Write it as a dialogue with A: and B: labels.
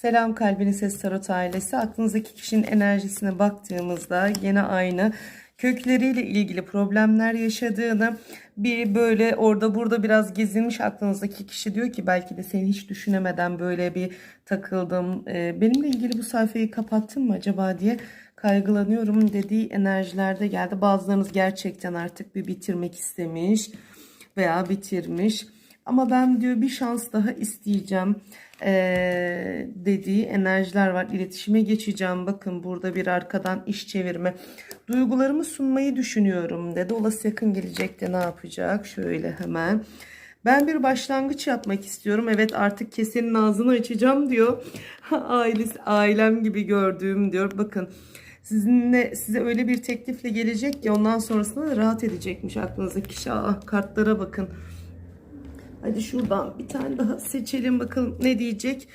A: Selam kalbini ses tarot ailesi. Aklınızdaki kişinin enerjisine baktığımızda yine aynı kökleriyle ilgili problemler yaşadığını bir böyle orada burada biraz gezinmiş aklınızdaki kişi diyor ki belki de seni hiç düşünemeden böyle bir takıldım. Ee, benimle ilgili bu sayfayı kapattın mı acaba diye kaygılanıyorum dediği enerjilerde geldi. Bazılarınız gerçekten artık bir bitirmek istemiş veya bitirmiş. Ama ben diyor bir şans daha isteyeceğim ee, dediği enerjiler var. İletişime geçeceğim. Bakın burada bir arkadan iş çevirme. Duygularımı sunmayı düşünüyorum dedi. Olası yakın gelecekte ne yapacak? Şöyle hemen. Ben bir başlangıç yapmak istiyorum. Evet artık kesenin ağzını açacağım diyor. Ailesi, ailem gibi gördüğüm diyor. Bakın sizinle size öyle bir teklifle gelecek ki ondan sonrasında da rahat edecekmiş aklınızdaki kişi. Aa, kartlara bakın. Hadi şuradan bir tane daha seçelim bakalım ne diyecek.